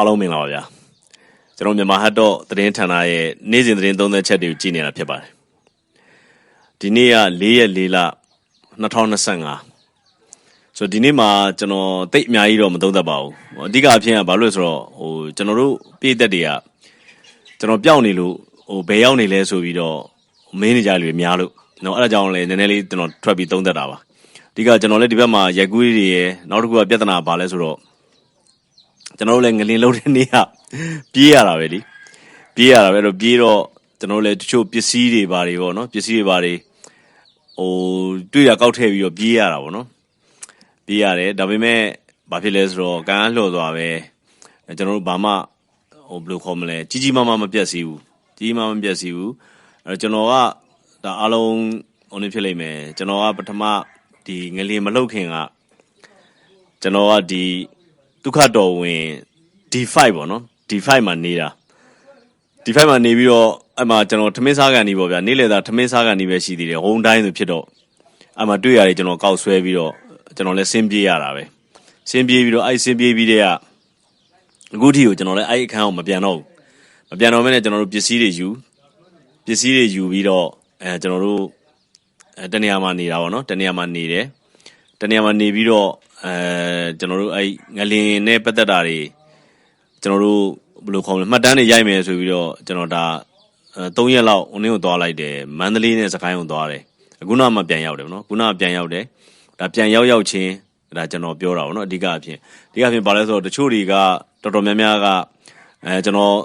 အားလုံးမင်္ဂလာပါဗျာကျွန်တော်မြန်မာဟတ်တော့သတင်းဌာနရဲ့နေ့စဉ်သတင်းသုံးသက်ချက်တွေကိုကြည့်နေတာဖြစ်ပါတယ်ဒီနေ့က၄ရက်၄လ2025ဆိုတော့ဒီနေ့မှာကျွန်တော်တိတ်အများကြီးတော့မသုံးသက်ပါဘူးအဓိကအဖြစ်ကဘာလို့လဲဆိုတော့ဟိုကျွန်တော်တို့ပြည်သက်တွေကကျွန်တော်ပျောက်နေလို့ဟိုဘယ်ရောက်နေလဲဆိုပြီးတော့မင်းနေကြလူတွေများလို့နော်အဲ့ဒါကြောင့်လည်းနည်းနည်းလေးကျွန်တော်ထွက်ပြီးသုံးသက်တာပါအဓိကကျွန်တော်လည်းဒီဘက်မှာရိုက်ကူးတွေရယ်နောက်တစ်ခုကပြဿနာပါလဲဆိုတော့ ကျွန်တော်တို့လည်းငလင်လုံးတဲ့နေ့ကပြေးရတာပဲလीပြေးရတာပဲအဲ့တော့ပြေးတော့ကျွန်တော်တို့လည်းတချို့ပစ္စည်းတွေဘာတွေပေါ့နော်ပစ္စည်းတွေဘာတွေဟိုတွေ့ရကောက်ထည့်ပြီးတော့ပြေးရတာပေါ့နော်ပြေးရတယ်ဒါပေမဲ့ဘာဖြစ်လဲဆိုတော့ကံအားလှော်သွားပဲကျွန်တော်တို့ဘာမှဟိုဘယ်လိုခေါ်မလဲကြီးကြီးမားမားမပြတ်စီဘူးကြီးကြီးမားမားမပြတ်စီဘူးအဲ့တော့ကျွန်တော်ကဒါအားလုံးဟိုနေဖြစ်လိမ့်မယ်ကျွန်တော်ကပထမဒီငလင်မလှုပ်ခင်ကကျွန်တော်ကဒီ ဒုက္ခတော်ဝင် D5 ပေါ့နော် D5 မှာနေတာ D5 မှာနေပြီးတော့အဲ့မှာကျွန်တော်ထမင်းစားကန်နေပေါ့ဗျာနေ့လည်သားထမင်းစားကန်နေပဲရှိသေးတယ်ဟုံတိုင်းဆိုဖြစ်တော့အဲ့မှာတွေ့ရတယ်ကျွန်တော်ကောက်ဆွဲပြီးတော့ကျွန်တော်လည်းဆင်းပြေးရတာပဲဆင်းပြေးပြီးတော့အဲ့ဆင်းပြေးပြီးတဲ့ကအခုထိကိုကျွန်တော်လည်းအဲ့အခန်းကိုမပြန်တော့ဘူးမပြန်တော့မဲနဲ့ကျွန်တော်တို့ပစ္စည်းတွေယူပစ္စည်းတွေယူပြီးတော့အဲကျွန်တော်တို့အဲတနေရာမှာနေတာပေါ့နော်တနေရာမှာနေတယ်တနေရာမှာနေပြီးတော့ အဲကျွန်တော်တို့အဲ့ငလင်နဲ့ပတ်သက်တာတွေကျွန်တော်တို့ဘယ်လိုခေါ်မလဲမှတ်တမ်းတွေရိုက်မယ်ဆိုပြီးတော့ကျွန်တော်ဒါအဲ3ရက်လောက်အင်းကိုသွားလိုက်တယ်မန္တလေးနဲ့စကိုင်းကိုသွားတယ်အခုနောက်မှပြန်ရောက်တယ်နော်ခုနကပြန်ရောက်တယ်ဒါပြန်ရောက်ရောက်ချင်းဒါကျွန်တော်ပြောတာပေါ့နော်အဓိကအဖြစ်အဓိကအဖြစ်ဘာလဲဆိုတော့တချို့တွေကတော်တော်များများကအဲကျွန်တော်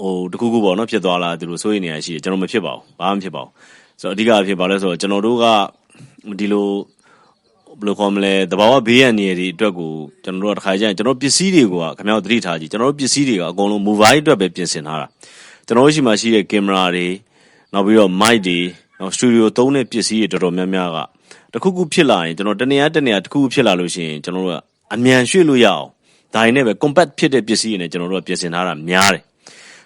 ဟိုတခုခုပေါ့နော်ဖြစ်သွားလားသူတို့စိုးရိမ်နေရရှိတယ်ကျွန်တော်မဖြစ်ပါဘူးဘာမှမဖြစ်ပါဘူးဆိုတော့အဓိကအဖြစ်ဘာလဲဆိုတော့ကျွန်တော်တို့ကဒီလို ဘယ်လိုခေါ်မလဲတဘာဝဘေးရန်နေတွေအတွက်ကိုကျွန်တော်တို့ကတစ်ခါကျရင်ကျွန်တော်ပစ္စည်းတွေကခင်ဗျားတို့သတိထားကြည့်ကျွန်တော်တို့ပစ္စည်းတွေကအကုန်လုံး mobile အတွက်ပဲပြင်ဆင်ထားတာကျွန်တော်တို့ရှိမှရှိတဲ့ကင်မရာတွေနောက်ပြီးတော့ mic တွေနောက် studio သုံးတဲ့ပစ္စည်းတွေတော်တော်များများကတခုခုဖြစ်လာရင်ကျွန်တော်တနေရာတနေရာတခုခုဖြစ်လာလို့ရှိရင်ကျွန်တော်တို့ကအမြန်ရွှေ့လို့ရအောင်ဒါရင်းနဲ့ပဲ compact ဖြစ်တဲ့ပစ္စည်းတွေနဲ့ကျွန်တော်တို့ကပြင်ဆင်ထားတာများတယ်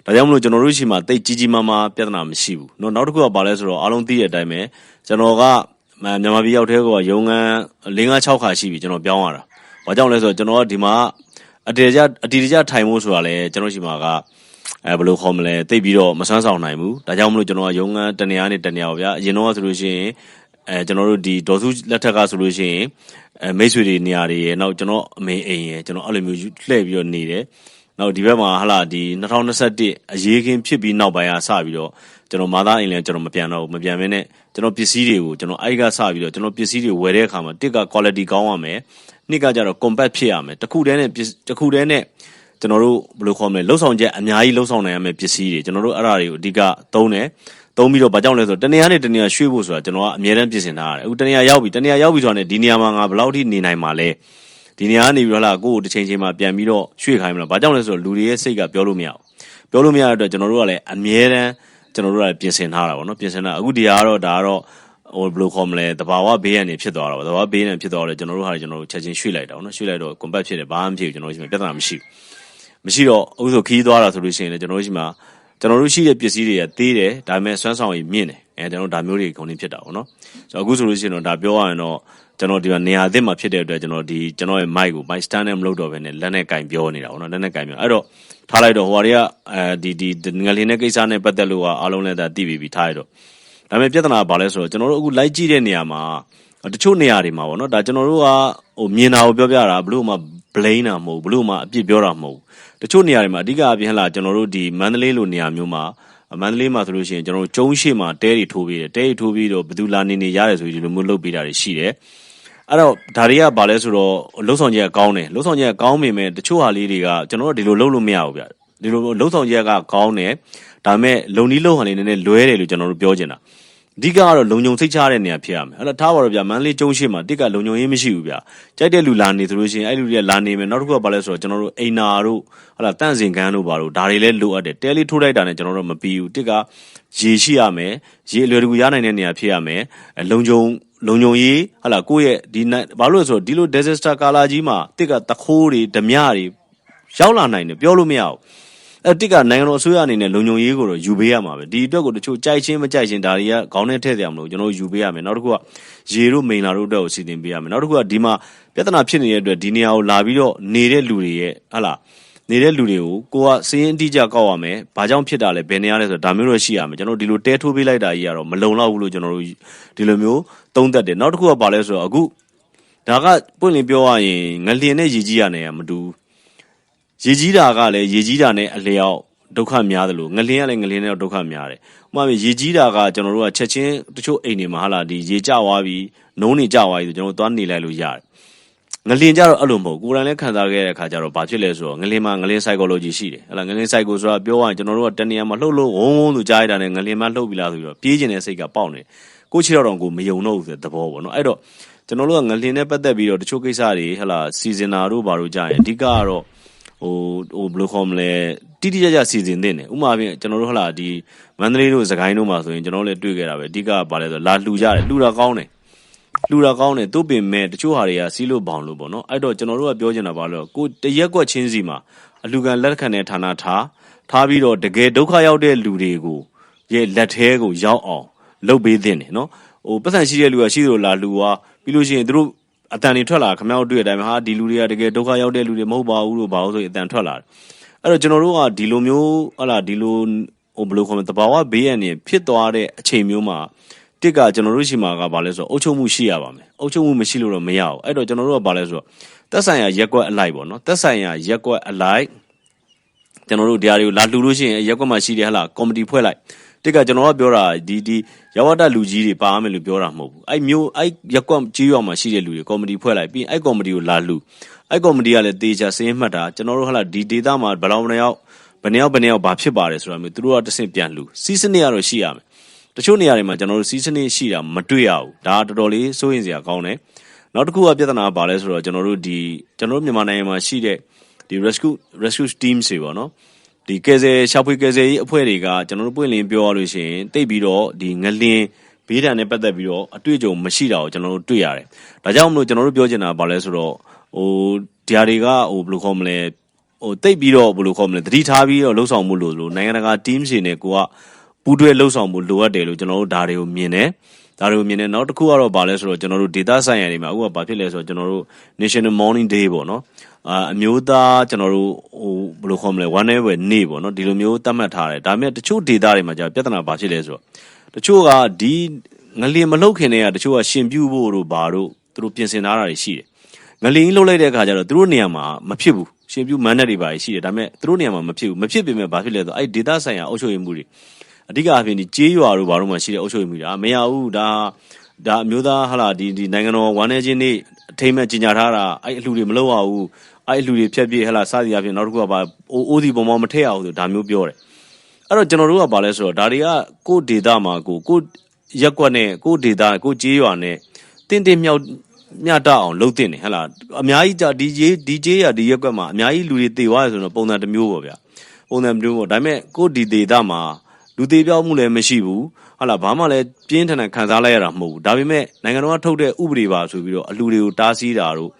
ဒါကြောင့်မလို့ကျွန်တော်တို့ရှိမှတိတ်ကြီးကြီးမားမားပြဿနာမရှိဘူး။နောက်တစ်ခုကဘာလဲဆိုတော့အားလုံးသိတဲ့အတိုင်းပဲကျွန်တော်က မြန်မာပြည်ရောက်တဲ့ကောရုံငန်း၄၅6ခါရှိပြီကျွန်တော်ပြောင်းရတာ။ဘာကြောင့်လဲဆိုတော့ကျွန်တော်ကဒီမှာအတေကြအတီတကြထိုင်ဖို့ဆိုတာလဲကျွန်တော်ရှိမှာကအဲဘယ်လိုခေါ်မလဲတိတ်ပြီးတော့မဆန်းဆောင်နိုင်ဘူး။ဒါကြောင့်မလို့ကျွန်တော်ကရုံငန်းတနေရာနဲ့တနေရာပါဗျာ။အရင်တော့ဆိုလို့ရှိရင်အဲကျွန်တော်တို့ဒီဒေါ်စုလက်ထက်ကဆိုလို့ရှိရင်အဲမိတ်ဆွေတွေနေရာတွေရဲ့နောက်ကျွန်တော်အမေအိမ်ရဲ့ကျွန်တော်အဲ့လိုမျိုးလှည့်ပြီးတော့နေတယ်။ နောက်ဒီဘက်မှာဟာလာဒီ2021အရေးခင်းဖြစ်ပြီးနောက်ပိုင်းကစပြီးတော့ကျွန်တော်မာသားအိမ်လည်းကျွန်တော်မပြန်တော့ဘူးမပြန်မင်းနဲ့ကျွန်တော်ပစ္စည်းတွေကိုကျွန်တော်အဲ့ကစပြီးတော့ကျွန်တော်ပစ္စည်းတွေဝယ်တဲ့အခါမှာတစ်က quality ကောင်းရမယ်နှစ်ကကြတော့ compact ဖြစ်ရမယ်တခုတည်းနဲ့တခုတည်းနဲ့ကျွန်တော်တို့ဘယ်လိုခေါ်မလဲလှုပ်ဆောင်ချက်အများကြီးလှုပ်ဆောင်နိုင်ရမယ်ပစ္စည်းတွေကျွန်တော်တို့အဲ့ဒါတွေကိုအဓိကသုံးတယ်သုံးပြီးတော့ဘာကြောင့်လဲဆိုတော့တနေရာနဲ့တနေရာရွှေ့ဖို့ဆိုတာကျွန်တော်ကအများတန်းပြင်ဆင်ထားရတယ်အခုတနေရာရောက်ပြီတနေရာရောက်ပြီဆိုတော့ဒီနေရာမှာငါဘယ်လောက်ထိနေနိုင်မှာလဲ ဒီနေရာကနေပြီးတော့လာကိုယ့်ကိုတစ်ချိန်ချိန်မှာပြန်ပြီးတော့ရွှေ့ခိုင်းမလားဘာကြောင့်လဲဆိုတော့လူတွေရဲ့စိတ်ကပြောလို့မရဘူးပြောလို့မရတဲ့အတွက်ကျွန်တော်တို့ကလည်းအမြဲတမ်းကျွန်တော်တို့ကပြင်ဆင်ထားတာပေါ့နော်ပြင်ဆင်တာအခုဒီဟာကတော့ဒါကတော့ဟိုဘယ်လိုခေါ်မလဲတဘာဝဘေးရန်နေဖြစ်သွားတာပေါ့တဘာဝဘေးရန်ဖြစ်သွားတော့ကျွန်တော်တို့ဟာကျွန်တော်တို့ချက်ချင်းရွှေ့လိုက်တာပေါ့နော်ရွှေ့လိုက်တော့ compact ဖြစ်တယ်ဘာမှမဖြစ်ဘူးကျွန်တော်တို့ရှိမှပြဿနာမရှိဘူးမရှိတော့အခုဆိုခီးသွားတာဆိုလို့ရှိရင်လည်းကျွန်တော်တို့ရှိမှကျွန်တော်တို့ရှိတဲ့ပစ္စည်းတွေကသေးတယ်ဒါပေမဲ့စွမ်းဆောင်ရည်မြင့်တယ်အဲကျွန်တော်ဒါမျိုးတွေခုန်နေဖြစ်တာပေါ့နော်ဆိုတော့အခုဆိုလို့ရှိရင်တော့ဒါပြောရရင်တော့ ကျွန်တော်ဒီမှာနေရာအသစ်မှာဖြစ်တဲ့အတွက်ကျွန်တော်ဒီကျွန်တော်ရဲ့ mic ကို mic stand နဲ့မလုပ်တော့ဘဲနဲ့လက်နဲ့ကင်ပြောနေတာပေါ့နော်လက်နဲ့ကင်ပြောအဲ့တော့ထားလိုက်တော့ဟိုဟာတွေကအဲဒီဒီငလင်းတဲ့ကိစ္စနဲ့ပတ်သက်လို့ကအားလုံးလည်းဒါသိပြီးပြီထားရတော့ဒါပေမဲ့ပြဿနာကဘာလဲဆိုတော့ကျွန်တော်တို့အခုလိုက်ကြည့်တဲ့နေရာမှာတချို့နေရာတွေမှာပေါ့နော်ဒါကျွန်တော်တို့ကဟိုမြင်တာကိုပြောပြတာဘလို့မှ blame တာမဟုတ်ဘလို့မှအပြစ်ပြောတာမဟုတ်တချို့နေရာတွေမှာအဓိကအပြင်ဟလာကျွန်တော်တို့ဒီမန္တလေးလိုနေရာမျိုးမှာမန္တလေးမှာဆိုလို့ရှိရင်ကျွန်တော်တို့ကျုံးရှိမှာတဲတွေထိုးပြီးတယ်တဲတွေထိုးပြီးတော့ဘယ်သူလာနေနေရတယ်ဆိုပြီးဒီလိုမျိုးလုပ်ပေးတာတွေရှိတယ် အဲ့တော့ဒါတွေကဘာလဲဆိုတော့လှုပ်ဆောင်ချက်ကကောင်းတယ်လှုပ်ဆောင်ချက်ကကောင်းပေမဲ့တချို့ဟာလေးတွေကကျွန်တော်တို့ဒီလိုလုပ်လို့မရဘူးဗျဒီလိုလှုပ်ဆောင်ချက်ကကောင်းတယ်ဒါပေမဲ့လုံနီးလှုပ်ဟန်လေးနည်းနည်းလွဲတယ်လို့ကျွန်တော်တို့ပြောချင်တာအဓိကကတော့လုံုံစိတ်ချတဲ့နေရာဖြစ်ရမယ်အဲ့တော့ထားပါတော့ဗျမန္တလေးကျုံးရှိမှာတစ်ကလုံုံရေးမရှိဘူးဗျကြိုက်တဲ့လူလာနေဆိုလို့ရှိရင်အဲ့လူတွေကလာနေမယ်နောက်တစ်ခုကဘာလဲဆိုတော့ကျွန်တော်တို့အိမ်နာတို့ဟလာတန့်စင်ကန်းတို့ဘာတို့ဒါတွေလည်းလိုအပ်တယ်တဲလေးထိုးလိုက်တာနဲ့ကျွန်တော်တို့မပြီးဘူးတစ်ကရေရှိရမယ်ရေအလွယ်တကူရနိုင်တဲ့နေရာဖြစ်ရမယ်လုံုံ လုံုံရေးဟလာကိုယ့်ရဲ့ဒီဘာလို့လဲဆိုတော့ဒီလို disaster ကာလာကြီးမှာတစ်ကတခိုးတွေဓမြတွေရောက်လာနိုင်တယ်ပြောလို့မရဘူးအဲ့တစ်ကနိုင်ငံတော်အစိုးရအနေနဲ့လုံခြုံရေးကိုတော့ယူပေးရမှာပဲဒီအတွက်ကိုတချို့ကြိုက်ချင်းမကြိုက်ချင်းဒါတွေကခေါင်းနဲ့ထည့်ကြမလို့ကျွန်တော်ယူပေးရမယ်နောက်တစ်ခုကရေတို့မိန်လာတို့အတွက်ကိုစီစဉ်ပေးရမယ်နောက်တစ်ခုကဒီမှာပြဿနာဖြစ်နေတဲ့အတွက်ဒီနေရာကိုလာပြီးတော့နေတဲ့လူတွေရဲ့ဟလာ နေတဲ့လူတွေကိုကိုကစည်ရင်အတိအကျကောက်ရမယ်။ဘာကြောင့်ဖြစ်တာလဲဘယ်နေရလဲဆိုတော့ဒါမျိုးတော့ရှိရမယ်။ကျွန်တော်ဒီလိုတဲထိုးပေးလိုက်တာကြီးကတော့မလုံလောက်ဘူးလို့ကျွန်တော်တို့ဒီလိုမျိုးသုံးသက်တယ်။နောက်တစ်ခုကဘာလဲဆိုတော့အခုဒါကပွင့်လင်းပြောရရင်ငလျင်နဲ့ရေကြီးရနေမတူရေကြီးတာကလည်းရေကြီးတာနဲ့အလျောက်ဒုက္ခများတယ်လို့ငလင်းကလည်းငလင်းနဲ့ဒုက္ခများတယ်။ဥပမာရေကြီးတာကကျွန်တော်တို့ကချက်ချင်းတချို့အိမ်တွေမှာဟာလာဒီရေကျသွားပြီနှုံးနေကျသွားပြီဆိုကျွန်တော်တို့သွားနေလိုက်လို့ရတယ်။ ငလင်းကြတော့အဲ့လိုမဟုတ်ကိုယ်တိုင်လည်းခံစားခဲ့တဲ့အခါကျတော့ဘာဖြစ်လဲဆိုတော့ငလင်းမှာငလင်း psychology ရှိတယ်။ဟလာငလင်း psycho ဆိုတာပြောရရင်ကျွန်တော်တို့ကတနေရာမှာလှုပ်လို့ဝုန်းဝုန်းလို့ကြားရတာနဲ့ငလင်းမှာလှုပ်ပြီလားဆိုပြီးတော့ပြေးကျင်တဲ့စိတ်ကပေါက်နေ။ကိုချီတော့တော့ကိုမယုံတော့ဘူးဆိုတဲ့သဘောပေါ့နော်။အဲ့တော့ကျွန်တော်တို့ကငလင်းနဲ့ပတ်သက်ပြီးတော့တချို့ကိစ္စတွေဟလာစီဇင်နာတို့ဘာလို့ကြားရင်အဓိကကတော့ဟိုဟိုဘယ်လိုခေါ်မလဲတိတိကျကျစီစဉ်သင့်တယ်ဥပမာဖြင့်ကျွန်တော်တို့ဟလာဒီမန္တလေးတို့စကိုင်းတို့မှာဆိုရင်ကျွန်တော်လည်းတွေ့ခဲ့တာပဲအဓိကဘာလဲဆိုလာလှူကြတယ်လှူတာကောင်းတယ် လှူတာကောင်းတယ်သူ့ပင်မဲ့တချို့ဟာတွေကစီးလို့ဘောင်လို့ပေါ့နော်အဲ့တော့ကျွန်တော်တို့ကပြောချင်တာဘာလို့ကိုတရက်ကွက်ချင်းစီမှာအလူကန်လက်ခံတဲ့ဌာနထားထားပြီးတော့တကယ်ဒုက္ခရောက်တဲ့လူတွေကိုရဲ့လက်ထဲကိုရောက်အောင်လုပ်ပေးသင့်တယ်နော်ဟိုပတ်စံရှိတဲ့လူကရှိသလိုလာလှူသွားပြီးလို့ရှိရင်တို့အတန်တွေထွက်လာခမောက်တွေ့တဲ့အတိုင်းဟာဒီလူတွေကတကယ်ဒုက္ခရောက်တဲ့လူတွေမဟုတ်ပါဘူးလို့ဘာလို့ဆိုရင်အတန်ထွက်လာတယ်အဲ့တော့ကျွန်တော်တို့ကဒီလိုမျိုးဟလာဒီလိုဟိုဘယ်လိုခေါ်မလဲတဘာဝဘေးရန်နေဖြစ်သွားတဲ့အချိန်မျိုးမှာ တစ်ကကျွန်တော်တို့ရှိမှာကဘာလဲဆိုတော့အုပ်ချုပ်မှုရှိရပါမယ်အုပ်ချုပ်မှုမရှိလို့တော့မရဘူးအဲ့တော့ကျွန်တော်တို့ကဘာလဲဆိုတော့သက်ဆိုင်ရာရက်ကွက်အလိုက်ပေါ့နော်သက်ဆိုင်ရာရက်ကွက်အလိုက်ကျွန်တော်တို့တရားတွေကိုလာလှူလို့ရှိရင်ရက်ကွက်မှာရှိတဲ့ဟလာကော်မတီဖွဲ့လိုက်တက်ကကျွန်တော်ကပြောတာဒီဒီရဝတလူကြီးတွေပါမယ်လို့ပြောတာမဟုတ်ဘူးအဲ့မျိုးအဲ့ရက်ကွက်ကြီးရွာမှာရှိတဲ့လူတွေကော်မတီဖွဲ့လိုက်ပြီးအဲ့ကော်မတီကိုလာလူအဲ့ကော်မတီကလည်းတေချာစင်းမှတ်တာကျွန်တော်တို့ဟလာဒီဒေတာမှာဘယ်လောက်မနေရောက်ဘယ်နှယောက်ဘယ်နှယောက်ဘာဖြစ်ပါတယ်ဆိုတာမျိုးသူတို့ကတဆင့်ပြန်လူစီးစနစ်ကတော့ရှိရမယ် တချို့နေရာတွေမှာကျွန်တော်တို့စီးစနစ်ရှိတာမတွေ့ရဘူးဒါတော်တော်လေးစိုးရင်စရာကောင်းတယ်နောက်တစ်ခုကပြဿနာပါလဲဆိုတော့ကျွန်တော်တို့ဒီကျွန်တော်တို့မြန်မာနိုင်ငံမှာရှိတဲ့ဒီ rescue rescue team တွေပေါ့နော်ဒီကယ်ဆယ်ရှာဖွေကယ်ဆယ်ရေးအဖွဲ့တွေကကျွန်တော်တို့ပွင့်လင်းပြောရလို့ရှိရင်တိတ်ပြီးတော့ဒီငလင်းဘေးဒဏ်နဲ့ပတ်သက်ပြီးတော့အတွေ့အကြုံမရှိတာကိုကျွန်တော်တို့တွေ့ရတယ်။ဒါကြောင့်မလို့ကျွန်တော်တို့ပြောချင်တာကဘာလဲဆိုတော့ဟိုဒီဟာတွေကဟိုဘယ်လိုခေါ်မလဲဟိုတိတ်ပြီးတော့ဘယ်လိုခေါ်မလဲသတိထားပြီးတော့လှုပ်ဆောင်မှုလို့လို့နိုင်ငံတကာ team ရှင်တွေကိုက ပူးတွဲလှုပ်ဆောင်မှုလိုအပ်တယ်လို့ကျွန်တော်တို့ဒါတွေကိုမြင်တယ်။ဒါတွေကိုမြင်တယ်နောက်တစ်ခုကတော့ဗာလဲဆိုတော့ကျွန်တော်တို့ data science တွေမှာအခုကဘာဖြစ်လဲဆိုတော့ကျွန်တော်တို့ National Morning Day ပေါ့နော်အာအမျိုးသားကျွန်တော်တို့ဟိုဘယ်လိုခေါ်မလဲ one day ပဲနေ့ပေါ့နော်ဒီလိုမျိုးသတ်မှတ်ထားတယ်ဒါပေမဲ့တချို့ data တွေမှာကြာပြဿနာဘာဖြစ်လဲဆိုတော့တချို့ကဒီငလျင်မလှုပ်ခင်တည်းကတချို့ကရှင်ပြုတ်ဖို့တို့ဘာတို့သူတို့ပြင်ဆင်ထားတာတွေရှိတယ်ငလျင်လှုပ်လိုက်တဲ့အခါကျတော့သူတို့နေရာမှာမဖြစ်ဘူးရှင်ပြုတ်မန်းတဲ့တွေပါရှိတယ်ဒါပေမဲ့သူတို့နေရာမှာမဖြစ်ဘူးမဖြစ်ပေမဲ့ဘာဖြစ်လဲဆိုတော့အဲ့ data ဆိုင်ရာအုပ်ချုပ်ရေးမှုတွေ အဓိကအဖြစ်ဒီကြေးရွာတို့ဘာတို့မှရှိတဲ့အုပ်ချုပ်ရေးမှုတွေအာမရဘူးဒါဒါအမျိုးသားဟာလာဒီဒီနိုင်ငံတော်ဝမ်းနေချင်းနေ့အထိမ့်မဲ့ကြီးညာထားတာအဲ့အလှူတွေမလုပ်ရဘူးအဲ့လူတွေဖြတ်ပြေးဟလာစသည်အပြင်နောက်တစ်ခုကပါအိုးအိုးဒီပုံမမထည့်အောင်ဆိုဒါမျိုးပြောတယ်အဲ့တော့ကျွန်တော်တို့ကဘာလဲဆိုတော့ဒါတွေကကိုဒေတာမှာကိုကိုရက်ကွက်နဲ့ကိုဒေတာကိုကြေးရွာနဲ့တင်းတင်းမြောက်မြတ်တအောင်လှုပ်တင်တယ်ဟလာအများကြီးကြာဒီဂျေဒီဂျေရဒီရက်ကွက်မှာအများကြီးလူတွေတေသွားရဆိုတော့ပုံစံတစ်မျိုးပေါ့ဗျာပုံစံမျိုးပေါ့ဒါပေမဲ့ကိုဒီဒေတာမှာ လူသေးပြောက်မှုလည်းမရှိဘူးဟာလာဘာမှလည်းပြင်းထန်ထန်ခံစားလိုက်ရတာမဟုတ်ဘူးဒါပေမဲ့နိုင်ငံတော်ကထုတ်တဲ့ဥပဒေပါဆိုပြီးတော့အလူတွေကိုတားဆီးတာတို့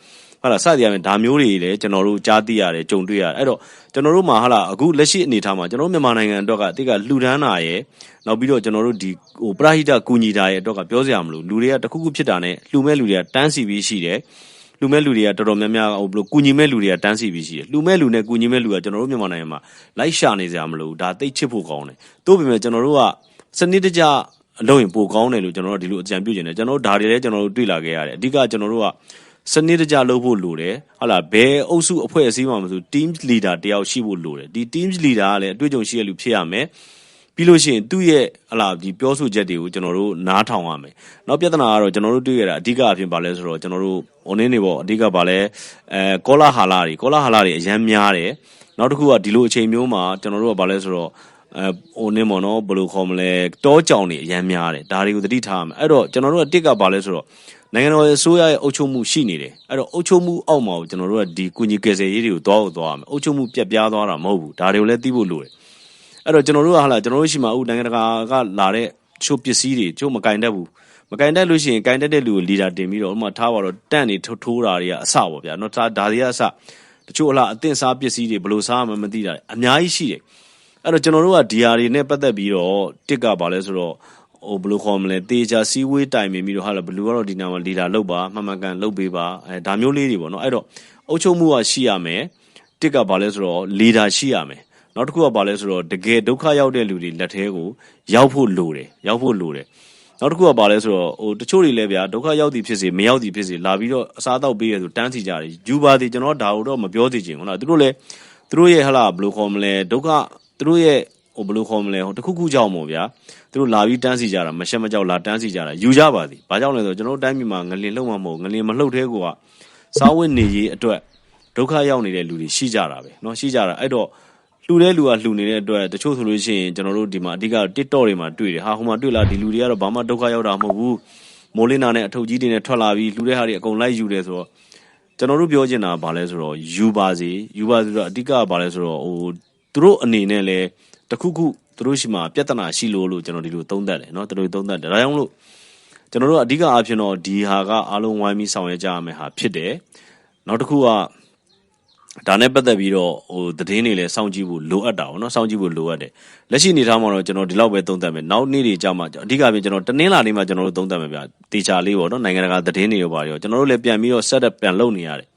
ဟာလာစသည်အပြင်ဒါမျိုးတွေလည်းကျွန်တော်တို့ကြားသိရတယ်ကြုံတွေ့ရတယ်အဲ့တော့ကျွန်တော်တို့မှာဟာလာအခုလက်ရှိအနေထားမှာကျွန်တော်တို့မြန်မာနိုင်ငံအတွက်ကတိကလှူဒန်းတာရယ်နောက်ပြီးတော့ကျွန်တော်တို့ဒီဟိုပရဟိတကူညီတာရယ်အတွက်ကပြောစရာမလိုလူတွေကတခုခုဖြစ်တာနဲ့လှူမဲ့လူတွေကတန်းစီပြီးရှိတယ် လူမဲ့လူတွေကတော်တော်များများဟိုဘလို့ကူညီမဲ့လူတွေကတန်းစီပြီးရှိတယ်လူမဲ့လူနဲ့ကူညီမဲ့လူကကျွန်တော်တို့မြန်မာနိုင်ငံမှာလိုက်ရှာနေကြမလို့ဒါသိချစ်ဖို့ကောင်းတယ်တိုးပေမဲ့ကျွန်တော်တို့ကစနစ်တကျအလုပ်ရင်ပိုကောင်းတယ်လို့ကျွန်တော်တို့ဒီလိုအကြံပြုချင်တယ်ကျွန်တော်တို့ဒါတွေလည်းကျွန်တော်တို့တွေ့လာခဲ့ရတယ်အဓိကကျွန်တော်တို့ကစနစ်တကျလုပ်ဖို့လိုတယ်ဟုတ်လားဘယ်အုပ်စုအဖွဲ့အစည်းမှမဆို team leader တယောက်ရှိဖို့လိုတယ်ဒီ team leader ကလည်းအတွေ့အကြုံရှိတဲ့လူဖြစ်ရမယ် ပြီးလို့ရှိရင်သူ့ရဲ့ဟလာဒီပြောဆိုချက်တွေကိုကျွန်တော်တို့နားထောင်ရမယ်။နောက်ပြဿနာကတော့ကျွန်တော်တို့တွေ့ရတာအဓိကအဖြစ်ပါလဲဆိုတော့ကျွန်တော်တို့ online နေပေါ့အဓိကပါလဲအဲကောလာဟာလာတွေကောလာဟာလာတွေအရန်များတယ်။နောက်တစ်ခုကဒီလိုအချိန်မျိုးမှာကျွန်တော်တို့ကပါလဲဆိုတော့အဲဟိုနင်းမော်နော်ဘယ်လိုခေါ်မလဲတောကြောင်တွေအရန်များတယ်ဒါတွေကိုသတိထားရမယ်အဲ့တော့ကျွန်တော်တို့ကတစ်ကပါလဲဆိုတော့နိုင်ငံတော်ရဲ့အစိုးရရဲ့အုပ်ချုပ်မှုရှိနေတယ်အဲ့တော့အုပ်ချုပ်မှုအောက်မှာကျွန်တော်တို့ကဒီကုညီကယ်ဆယ်ရေးတွေကိုတောက်သွားရမယ်အုပ်ချုပ်မှုပြက်ပြားသွားတာမဟုတ်ဘူးဒါတွေကိုလည်းသိဖို့လိုတယ် အဲ့တော့ကျွန်တော်တို့ကဟာလာကျွန်တော်တို့ရှိမှာဥနိုင်ငံတကာကလာတဲ့ချို့ပစ္စည်းတွေချို့မကင်တတ်ဘူးမကင်တတ်လို့ရှိရင်ကင်တတ်တဲ့လူကိုလီဒါတင်ပြီးတော့ဥမာထားပါတော့တန့်နေထိုးတာတွေကအစပေါ့ဗျာနော်ဒါတွေကအစတချို့ဟလာအသင့်စားပစ္စည်းတွေဘယ်လိုစားမှမသိတာအများကြီးရှိတယ်အဲ့တော့ကျွန်တော်တို့ကဒီဟာတွေနဲ့ပတ်သက်ပြီးတော့တစ်ကပါလဲဆိုတော့ဟိုဘယ်လိုခေါ်မလဲတေချာစီဝေးတိုင်မြင်ပြီးတော့ဟာလာဘလူကတော့ဒီနာမှာလီဒါလောက်ပါမှန်မှန်ကန်လောက်ပေးပါအဲဒါမျိုးလေးတွေပေါ့နော်အဲ့တော့အုပ်ချုပ်မှုကရှိရမယ်တစ်ကဘာလဲဆိုတော့ leader ရှိရမယ် နောက်တစ်ခုကဘာလဲဆိုတော့တကယ်ဒုက္ခရောက်တဲ့လူတွေလက်ထဲကိုရောက်ဖို့လိုတယ်ရောက်ဖို့လိုတယ်နောက်တစ်ခုကဘာလဲဆိုတော့ဟိုတချို့တွေလည်းဗျာဒုက္ခရောက်သည်ဖြစ်စေမရောက်သည်ဖြစ်စေလာပြီးတော့အစားအသောက်ပေးရဆိုတန်းစီကြတယ်ယူပါသည်ကျွန်တော်ဒါတော့မပြောသေးချင်ဘူးနော်သူတို့လည်းသူတို့ရဲ့ဟလာဘယ်လိုခေါ်မလဲဒုက္ခသူတို့ရဲ့ဟိုဘယ်လိုခေါ်မလဲဟိုတခုခုကြောက်မို့ဗျာသူတို့လာပြီးတန်းစီကြတာမရှက်မကြောက်လာတန်းစီကြတာယူကြပါသည်ဘာကြောင့်လဲဆိုတော့ကျွန်တော်တို့တိုင်းပြည်မှာငလင်လှုပ်မှမဟုတ်ငလင်မလှုပ်သေးကိုကစားဝတ်နေရေးအတွက်ဒုက္ခရောက်နေတဲ့လူတွေရှိကြတာပဲเนาะရှိကြတာအဲ့တော့ လှူတဲ့လူကလှူနေတဲ့အတွက်တချို့ဆိုလို့ရှိရင်ကျွန်တော်တို့ဒီမှာအဓိက TikTok တွေမှာတွေ့တယ်ဟာဟိုမှာတွေ့လာဒီလူတွေကတော့ဘာမှဒုက္ခရောက်တာမဟုတ်ဘူးမိုးလင်းတာနဲ့အထုပ်ကြီးတွေနဲ့ထွက်လာပြီးလှူတဲ့ဟာတွေအကုန်လိုက်ယူတယ်ဆိုတော့ကျွန်တော်တို့ပြောချင်တာကဘာလဲဆိုတော့ယူပါစေယူပါစေဆိုတော့အဓိကကဘာလဲဆိုတော့ဟိုသူတို့အနေနဲ့လဲတခုခုသူတို့ရှိမှာပြဿနာရှိလို့လို့ကျွန်တော်ဒီလိုသုံးသပ်တယ်เนาะသူတို့သုံးသပ်တယ်ဒါကြောင့်မလို့ကျွန်တော်တို့အဓိကအားဖြင့်တော့ဒီဟာကအားလုံးဝိုင်းပြီးဆောင်ရွက်ကြရမယ်ဟာဖြစ်တယ်နောက်တစ်ခုက ဒါနဲ့ပတ်သက်ပြီးတော့ဟိုသတင်းတွေလည်းစောင့်ကြည့်ဖို့လိုအပ်တာပေါ့နော်စောင့်ကြည့်ဖို့လိုအပ်တယ်လက်ရှိအနေထားမှာတော့ကျွန်တော်ဒီလောက်ပဲသုံးသပ်မယ်နောက်နေ့တွေကြာမှအဓိကပြင်ကျွန်တော်တနင်္လာနေ့မှာကျွန်တော်တို့သုံးသပ်မယ်ဗျာတေချာလေးပေါ့နော်နိုင်ငံတကာသတင်းတွေရောပါရောကျွန်တော်တို့လည်းပြန်ပြီးတော့ set up ပြန်လုပ်နေရတယ်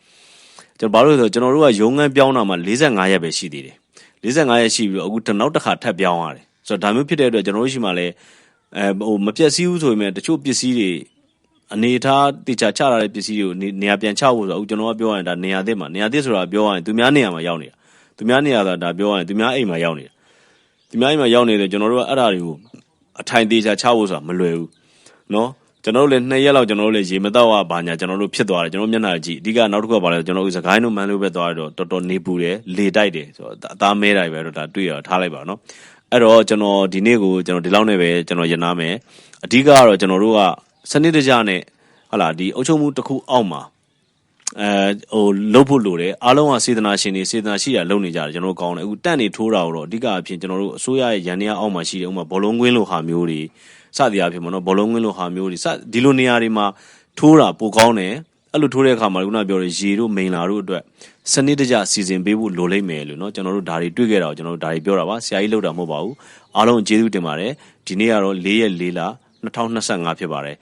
ကျွန်တော်ဘာလို့လဲဆိုတော့ကျွန်တော်တို့ကရုံးခန်းပြောင်းတာမှ45ရက်ပဲရှိသေးတယ်45ရက်ရှိပြီးတော့အခုနောက်တစ်ခါထပ်ပြောင်းရတယ်ဆိုတော့ဒါမျိုးဖြစ်တဲ့အတွက်ကျွန်တော်တို့ရှိမှလည်းအဲဟိုမပြည့်စည်ဘူးဆိုရင်တချို့ပစ္စည်းတွေ အနေထားတေချာချထားတဲ့ပစ္စည်းတွေကိုနေရာပြန်ချဖို့ဆိုတော့အခုကျွန်တော်ကပြောရရင်ဒါနေရာသစ်မှာနေရာသစ်ဆိုတာပြောရရင်သူများနေရာမှာရောက်နေတာသူများနေရာဆိုတာဒါပြောရရင်သူများအိမ်မှာရောက်နေတာသူများအိမ်မှာရောက်နေတယ်ကျွန်တော်တို့ကအဲ့ဒါတွေကိုအထိုင်တေချာချဖို့ဆိုတာမလွယ်ဘူးနော်ကျွန်တော်တို့လည်းနှစ်ရက်လောက်ကျွန်တော်တို့လည်းရေမတော့ပါညာကျွန်တော်တို့ဖြစ်သွားတယ်ကျွန်တော်မျက်နှာကြည့်အဓိကနောက်တစ်ခုကပါလဲကျွန်တော်တို့စကိုင်းတို့မန်လို့ပဲသွားတော့တော်တော်နေပူတယ်လေတိုက်တယ်ဆိုတော့အသားမဲတာပဲတော့ဒါတွေ့ရထားလိုက်ပါနော်အဲ့တော့ကျွန်တော်ဒီနေ့ကိုကျွန်တော်ဒီလောက်နဲ့ပဲကျွန်တော်ရနာမယ်အဓိကကတော့ကျွန်တော်တို့က စနစ်တကျနဲ့ဟလာဒီအုပ်ချုပ်မှုတစ်ခုအောက်မှာအဲဟိုလုပ်ဖို့လိုတယ်အားလုံးကစေတနာရှင်တွေစေတနာရှိတာလုပ်နေကြတယ်ကျွန်တော်တို့ကောင်းတယ်အခုတန့်နေထိုးတာတော့အဓိကအဖြစ်ကျွန်တော်တို့အစိုးရရဲ့ရန်နေရအောက်မှာရှိတယ်ဥပမာဘောလုံးကွင်းလိုဟာမျိုးတွေစသည်အဖြစ်မနော်ဘောလုံးကွင်းလိုဟာမျိုးတွေစဒီလိုနေရာတွေမှာထိုးတာပိုကောင်းတယ်အဲ့လိုထိုးတဲ့အခါမှာခုနပြောတဲ့ရေတို့မိန်လာတို့အတွက်စနစ်တကျစီစဉ်ပေးဖို့လိုလိမ့်မယ်လို့เนาะကျွန်တော်တို့ဒါတွေတွေ့ခဲ့တာကိုကျွန်တော်တို့ဒါတွေပြောတာပါဆရာကြီးလောက်တာမဟုတ်ပါဘူးအားလုံးကျေးဇူးတင်ပါတယ်ဒီနေ့ကတော့၄ရက်၄လ 2025ဖြစ်ပါတယ်